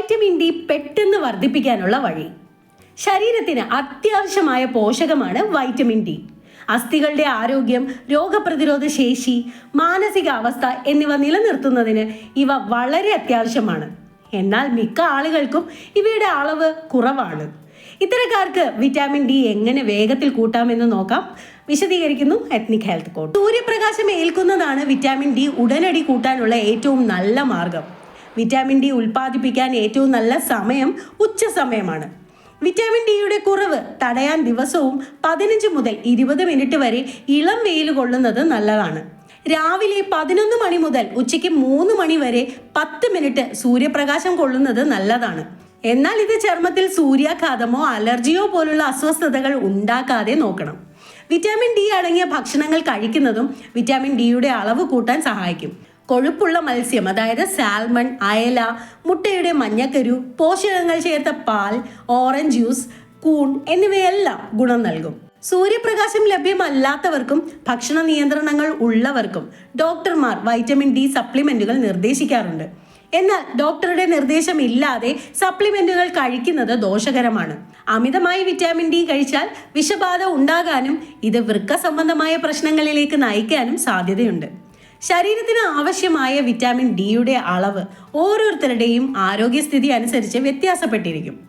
Vitamin D പെട്ടെന്ന് വർദ്ധിപ്പിക്കാനുള്ള വഴി. ശരീരത്തിന് അത്യാവശ്യമായ പോഷകമാണ് വൈറ്റമിൻ ഡി. അസ്ഥികളുടെ ആരോഗ്യം രോഗപ്രതിരോധ ശേഷി മാനസികാവസ്ഥ എന്നിവ നിലനിർത്തുന്നതിന് ഇവ വളരെ അത്യാവശ്യമാണ്. എന്നാൽ മിക്ക ആളുകൾക്കും ഇവയുടെ അളവ് കുറവാണ്. ഇത്തരക്കാർക്ക് വിറ്റാമിൻ ഡി എങ്ങനെ വേഗത്തിൽ കൂട്ടാമെന്ന് നോക്കാം. വിശദീകരിക്കുന്നു എത്നിക് ഹെൽത്ത് കോഡ് സൂര്യപ്രകാശം ഏൽക്കുന്നതാണ് വിറ്റാമിൻ ഡി ഉടനടി കൂട്ടാനുള്ള ഏറ്റവും നല്ല മാർഗം. വിറ്റാമിൻ ഡി ഉൽപ്പാദിപ്പിക്കാൻ ഏറ്റവും നല്ല സമയം ഉച്ച സമയമാണ്. വിറ്റാമിൻ ഡിയുടെ കുറവ് തടയാൻ ദിവസവും പതിനഞ്ച് മുതൽ ഇരുപത് മിനിറ്റ് വരെ ഇളം വെയിൽ കൊള്ളുന്നത് നല്ലതാണ്. രാവിലെ പതിനൊന്ന് മണി മുതൽ ഉച്ചയ്ക്ക് മൂന്ന് മണി വരെ പത്ത് മിനിറ്റ് സൂര്യപ്രകാശം കൊള്ളുന്നത് നല്ലതാണ്. എന്നാൽ ഇത് ചർമ്മത്തിൽ സൂര്യാഘാതമോ അലർജിയോ പോലുള്ള അസ്വസ്ഥതകൾ ഉണ്ടാക്കാതെ നോക്കണം. വിറ്റാമിൻ ഡി അടങ്ങിയ ഭക്ഷണങ്ങൾ കഴിക്കുന്നതും വിറ്റാമിൻ ഡിയുടെ അളവ് കൂട്ടാൻ സഹായിക്കും. കൊഴുപ്പുള്ള മത്സ്യം അതായത് സാൽമൺ അയല മുട്ടയുടെ മഞ്ഞക്കരു പോഷകങ്ങൾ ചേർത്ത പാൽ ഓറഞ്ച് ജ്യൂസ് കൂൺ എന്നിവയെല്ലാം ഗുണം നൽകും. സൂര്യപ്രകാശം ലഭ്യമല്ലാത്തവർക്കും ഭക്ഷണ നിയന്ത്രണങ്ങൾ ഉള്ളവർക്കും ഡോക്ടർമാർ വൈറ്റമിൻ ഡി സപ്ലിമെന്റുകൾ നിർദ്ദേശിക്കാറുണ്ട്. എന്നാൽ ഡോക്ടറുടെ നിർദ്ദേശം ഇല്ലാതെ സപ്ലിമെന്റുകൾ കഴിക്കുന്നത് ദോഷകരമാണ്. അമിതമായി വിറ്റാമിൻ ഡി കഴിച്ചാൽ വിഷബാധ ഉണ്ടാകാനും ഇത് വൃക്ക സംബന്ധമായ പ്രശ്നങ്ങളിലേക്ക് നയിക്കാനും സാധ്യതയുണ്ട്. ശരീരത്തിന് ആവശ്യമായ വിറ്റാമിൻ ഡിയുടെ അളവ് ഓരോരുത്തരുടെയും ആരോഗ്യസ്ഥിതി അനുസരിച്ച് വ്യത്യാസപ്പെട്ടിരിക്കും.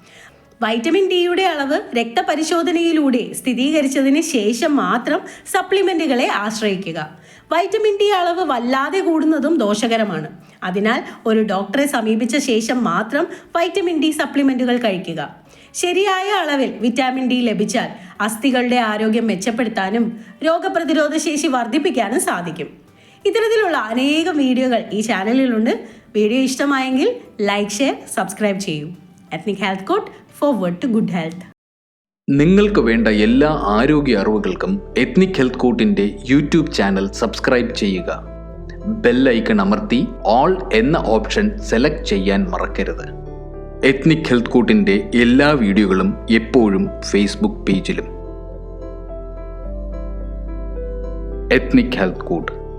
വൈറ്റമിൻ ഡിയുടെ അളവ് രക്തപരിശോധനയിലൂടെ സ്ഥിരീകരിച്ചതിന് ശേഷം മാത്രം സപ്ലിമെന്റുകളെ ആശ്രയിക്കുക. വൈറ്റമിൻ ഡി അളവ് വല്ലാതെ കൂടുന്നതും ദോഷകരമാണ്. അതിനാൽ ഒരു ഡോക്ടറെ സമീപിച്ച ശേഷം മാത്രം വൈറ്റമിൻ ഡി സപ്ലിമെന്റുകൾ കഴിക്കുക. ശരിയായ അളവിൽ വിറ്റാമിൻ ഡി ലഭിച്ചാൽ അസ്ഥികളുടെ ആരോഗ്യം മെച്ചപ്പെടുത്താനും രോഗപ്രതിരോധ ശേഷി വർദ്ധിപ്പിക്കാനും സാധിക്കും. ഇത്തരത്തിലുള്ള അനേകം വീഡിയോകൾ ഈ ചാനലിലുണ്ട്. വീഡിയോ ഇഷ്ടമായെങ്കിൽ ലൈക്ക് ഷെയർ സബ്സ്ക്രൈബ് ചെയ്യൂ. Ethnic Health Court forward to good health നിങ്ങൾക്ക് വേണ്ട എല്ലാ ആരോഗ്യ അറിവുകൾക്കും എത്നിക് ഹെൽത്ത് കോട്ടിന്റെ യൂട്യൂബ് ചാനൽ സബ്സ്ക്രൈബ് ചെയ്യുക. ബെല്ലൈക്കൺ അമർത്തി ഓൾ എന്ന ഓപ്ഷൻ സെലക്ട് ചെയ്യാൻ മറക്കരുത്. എത്നിക് ഹെൽത്ത് കോട്ടിന്റെ എല്ലാ വീഡിയോകളും എപ്പോഴും ഫേസ്ബുക്ക് പേജിലും Ethnic Health Court